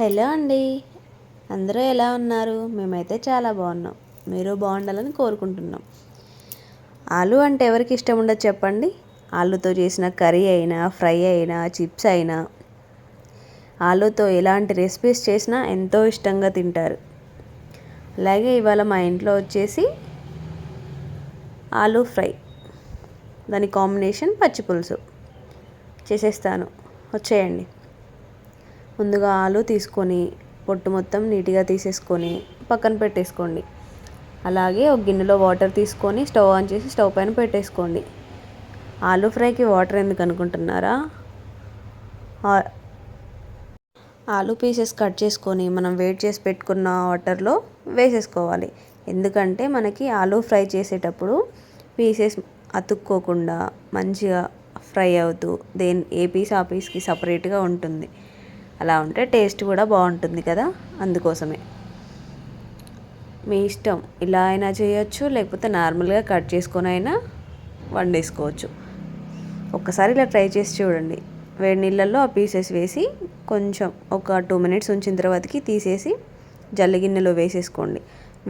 Hello అండి. అందరూ ఎలా ఉన్నారు? మేమైతే చాలా బాగున్నాం. మీరు బాగుండాలని కోరుకుంటున్నాం. ఆలు అంటే ఎవరికి ఇష్టం ఉండదు చెప్పండి? ఆలుతో చేసిన కర్రీ అయినా ఫ్రై అయినా చిప్స్ అయినా. ఆలుతో ఎలాంటి రెసిపీస్ చేసినా ఎంతో ఇష్టంగా తింటారు. అలాగే ఇవాళ మా ఇంట్లో వచ్చేసి ఆలు ఫ్రై. దాని కాంబినేషన్ పచ్చి పులుసు. చేసేస్తాను. వచ్చేయండి. ముందుగా ఆలు తీసుకొని పొట్టు మొత్తం నీట్గా తీసేసుకొని పక్కన పెట్టేసుకోండి. అలాగే ఒక గిన్నెలో వాటర్ తీసుకొని స్టవ్ ఆన్ చేసి స్టవ్ పైన పెట్టేసుకోండి. ఆలు ఫ్రైకి వాటర్ ఎందుకు అనుకుంటున్నారా? ఆలు పీసెస్ కట్ చేసుకొని మనం వెయిట్ చేసి పెట్టుకున్న వాటర్లో వేసేసుకోవాలి. ఎందుకంటే మనకి ఆలు ఫ్రై చేసేటప్పుడు పీసెస్ అతుక్కోకుండా మంచిగా ఫ్రై అవుతూ దేని ఏ పీస్ ఆ పీస్కి సపరేట్గా ఉంటుంది. అలా ఉంటే టేస్ట్ కూడా బాగుంటుంది కదా అందుకోసమే. మీ ఇష్టం ఇలా అయినా చేయొచ్చు లేకపోతే నార్మల్గా కట్ చేసుకొని అయినా వండేసుకోవచ్చు. ఒక్కసారి ఇలా ట్రై చేసి చూడండి. వేడి నీళ్ళల్లో ఆ పీసెస్ వేసి కొంచెం ఒక టూ మినిట్స్ ఉంచిన తర్వాతకి తీసేసి జల్లి గిన్నెలో వేసేసుకోండి.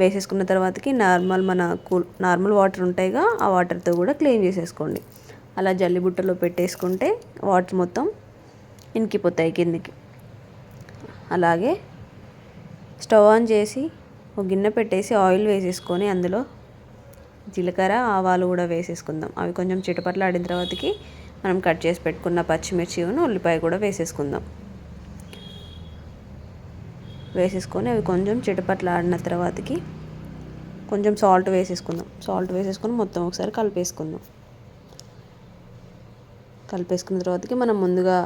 వేసేసుకున్న తర్వాతకి నార్మల్ మన కూల్ నార్మల్ వాటర్ ఉంటాయిగా ఆ వాటర్తో కూడా క్లీన్ చేసేసుకోండి. అలా జల్లి బుట్టలో పెట్టేసుకుంటే వాటర్ మొత్తం ఇంకిపోతాయి కిందికి. అలాగే స్టవ్ ఆన్ చేసి ఒక గిన్నె పెట్టేసి ఆయిల్ వేసేసుకొని అందులో జీలకర్ర ఆవాలు కూడా వేసేసుకుందాం. అవి కొంచెం చిటపట్లు ఆడిన తర్వాతకి మనం కట్ చేసి పెట్టుకున్న పచ్చిమిర్చి ఉల్లిపాయ కూడా వేసేసుకుందాం. వేసేసుకొని అవి కొంచెం చిటపట్లు ఆడిన తర్వాతకి కొంచెం సాల్ట్ వేసేసుకుందాం. సాల్ట్ వేసేసుకొని మొత్తం ఒకసారి కలిపేసుకుందాం. కలిపేసుకున్న తర్వాతకి మనం ముందుగా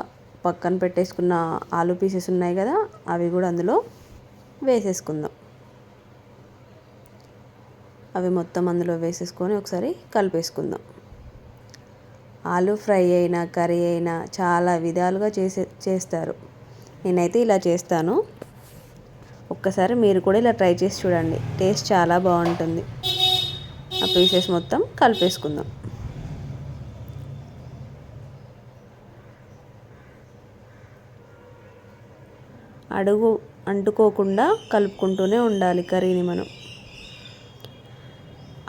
పక్కన పెట్టేసుకున్న ఆలు పీసెస్ ఉన్నాయి కదా అవి కూడా అందులో వేసేసుకుందాం. అవి మొత్తం అందులో వేసేసుకొని ఒకసారి కలిపేసుకుందాం. ఆలు ఫ్రై అయినా కర్రీ అయినా చాలా విధాలుగా చేసే చేస్తారు. నేనైతే ఇలా చేస్తాను. ఒక్కసారి మీరు కూడా ఇలా ట్రై చేసి చూడండి. టేస్ట్ చాలా బాగుంటుంది. ఆ పీసెస్ మొత్తం కలిపేసుకుందాం. అడుగు అంటుకోకుండా కలుపుకుంటూనే ఉండాలి కర్రీని మనం.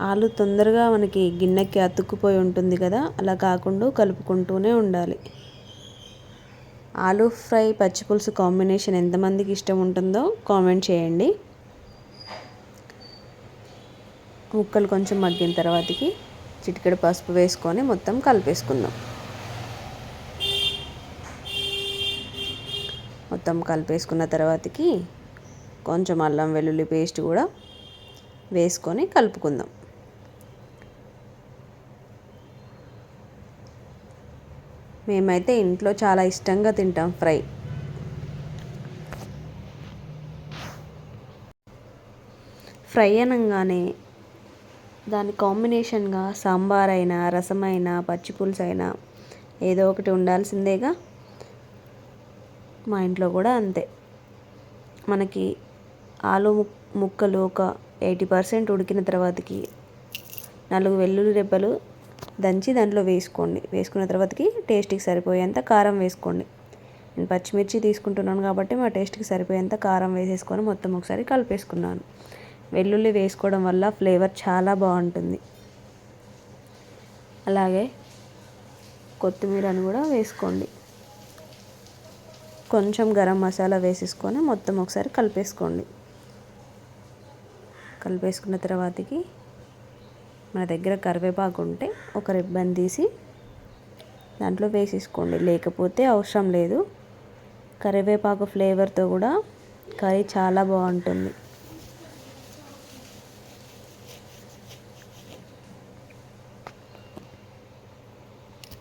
ఆలు తొందరగా మనకి గిన్నెకి అతుక్కుపోయి ఉంటుంది కదా అలా కాకుండా కలుపుకుంటూనే ఉండాలి. ఆలు ఫ్రై పచ్చిపులుసు కాంబినేషన్ ఎంతమందికి ఇష్టం ఉంటుందో కామెంట్ చేయండి. ముక్కలు కొంచెం మగ్గిన తర్వాతకి చిటికెడు పసుపు వేసుకొని మొత్తం కలిపేసుకుందాం. మొత్తం కలిపేసుకున్న తర్వాతకి కొంచెం అల్లం వెల్లుల్లి పేస్ట్ కూడా వేసుకొని కలుపుకుందాం. మేమైతే ఇంట్లో చాలా ఇష్టంగా తింటాం ఫ్రై. ఫ్రై అనగానే దాని కాంబినేషన్గా సాంబార్ అయినా రసమైనా పచ్చి పులుసు అయినా ఏదో ఒకటి ఉండాల్సిందేగా. మా ఇంట్లో కూడా అంతే. మనకి ఆలు ముక్కలు ఒక ఎయిటీ పర్సెంట్ ఉడికిన తర్వాతకి నాలుగు వెల్లుల్లి రెబ్బలు దంచి దాంట్లో వేసుకోండి. వేసుకున్న తర్వాతకి టేస్ట్కి సరిపోయేంత కారం వేసుకోండి. నేను పచ్చిమిర్చి తీసుకుంటున్నాను కాబట్టి మా టేస్ట్కి సరిపోయేంత కారం వేసేసుకొని మొత్తం ఒకసారి కలిపేసుకున్నాను. వెల్లుల్లి వేసుకోవడం వల్ల ఫ్లేవర్ చాలా బాగుంటుంది. అలాగే కొత్తిమీరని కూడా వేసుకోండి. కొంచెం గరం మసాలా వేసేసుకొని మొత్తం ఒకసారి కలిపేసుకోండి. కలిపేసుకున్న తర్వాతకి మన దగ్గర కరివేపాకు ఉంటే ఒక రిబ్బన్ తీసి దాంట్లో వేసేసుకోండి. లేకపోతే అవసరం లేదు. కరివేపాకు ఫ్లేవర్తో కూడా కర్రీ చాలా బాగుంటుంది.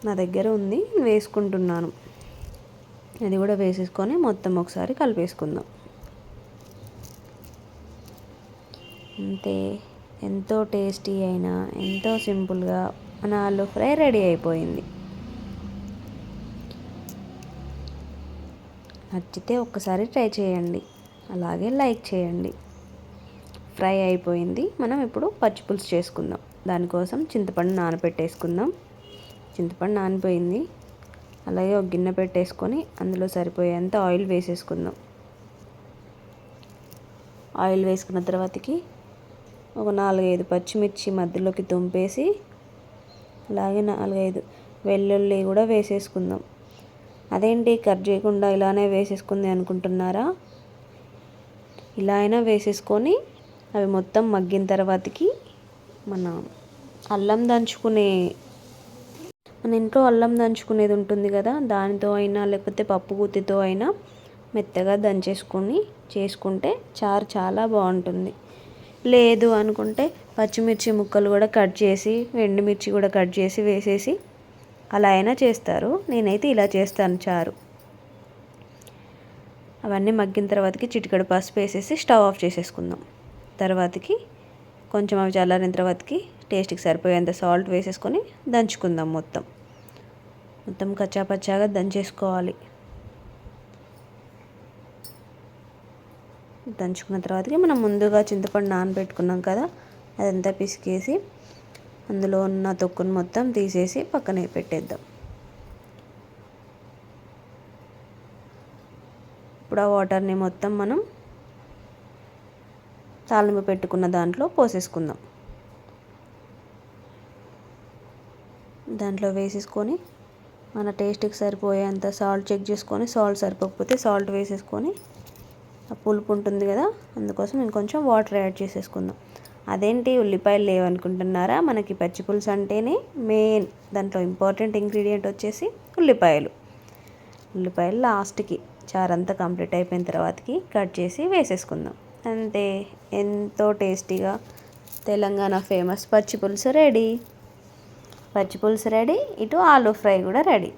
నా దగ్గర ఉంది వేసుకుంటున్నాను. ఇది కూడా వేసేసుకొని మొత్తం ఒకసారి కలిపేసుకుందాం. అంతే ఎంతో టేస్టీ అయినా ఎంతో సింపుల్గా మన ఆలు ఫ్రై రెడీ అయిపోయింది. నచ్చితే ఒక్కసారి ట్రై చేయండి. అలాగే లైక్ చేయండి. ఫ్రై అయిపోయింది. మనం ఇప్పుడు పచ్చి పులుసు చేసుకుందాం. దానికోసం చింతపండు నానబెట్టేసుకుందాం చింతపండు నానిపోయింది. అలాగే ఒక గిన్నె పెట్టేసుకొని అందులో సరిపోయేంత ఆయిల్ వేసేసుకుందాం. ఆయిల్ వేసుకున్న తర్వాతకి ఒక నాలుగైదు పచ్చిమిర్చి మధ్యలోకి తుంపేసి అలాగే నాలుగైదు వెల్లుల్లి కూడా వేసేసుకుందాం. అదేంటి కట్ చేయకుండా ఇలానే వేసేసుకుంది అనుకుంటున్నారా? ఇలా అయినా వేసేసుకొని అవి మొత్తం మగ్గిన తర్వాతకి మన అల్లం దంచుకునే మన ఇంట్లో అల్లం దంచుకునేది ఉంటుంది కదా దానితో అయినా లేకపోతే పప్పు గుత్తితో అయినా మెత్తగా దంచేసుకొని చేసుకుంటే చారు చాలా బాగుంటుంది. లేదు అనుకుంటే పచ్చిమిర్చి ముక్కలు కూడా కట్ చేసి ఎండుమిర్చి కూడా కట్ చేసి వేసేసి అలా అయినా చేస్తారు. నేనైతే ఇలా చేస్తాను చారు. అవన్నీ మగ్గిన తర్వాతకి చిటికడు పసుపు వేసేసి స్టవ్ ఆఫ్ చేసేసుకుందాం. తర్వాతకి కొంచెం అవి చల్లారిన తర్వాతకి టేస్ట్కి సరిపోయేంత సాల్ట్ వేసేసుకొని దంచుకుందాం మొత్తం. మొత్తం కచ్చాపచ్చాగా దంచేసుకోవాలి. దంచుకున్న తర్వాతకి మనం ముందుగా చింతపండు నానబెట్టుకున్నాం కదా అదంతా పిసికేసి అందులో ఉన్న తొక్కును మొత్తం తీసేసి పక్కనే పెట్టేద్దాం. ఇప్పుడు ఆ వాటర్ని మొత్తం మనం తాలింపు పెట్టుకున్న దాంట్లో పోసేసుకుందాం. దాంట్లో వేసేసుకొని మన టేస్ట్కి సరిపోయేంత సాల్ట్ చెక్ చేసుకొని సాల్ట్ సరిపోకపోతే సాల్ట్ వేసేసుకొని పులుపు ఉంటుంది కదా అందుకోసం నేను కొంచెం వాటర్ యాడ్ చేసేసుకుందాం. అదేంటి? ఉల్లిపాయలు లేవనుకుంటున్నారా? మనకి పచ్చి పులుసు అంటేనే మెయిన్ దాంట్లో ఇంపార్టెంట్ ఇంగ్రీడియంట్ వచ్చేసి ఉల్లిపాయలు. ఉల్లిపాయలు లాస్ట్కి చారంతా కంప్లీట్ అయిపోయిన తర్వాతకి కట్ చేసి వేసేసుకుందాం. అంతే ఎంతో టేస్టీగా తెలంగాణ ఫేమస్ పచ్చి పులుసు రెడీ. పచ్చి పులుసు రెడీ ఇటు ఆలూ ఫ్రై కూడా రెడీ.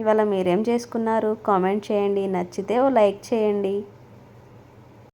ఇవాళ మీరేం చేసుకున్నారు? కామెంట్ చేయండి. నచ్చితే ఓ లైక్ చేయండి.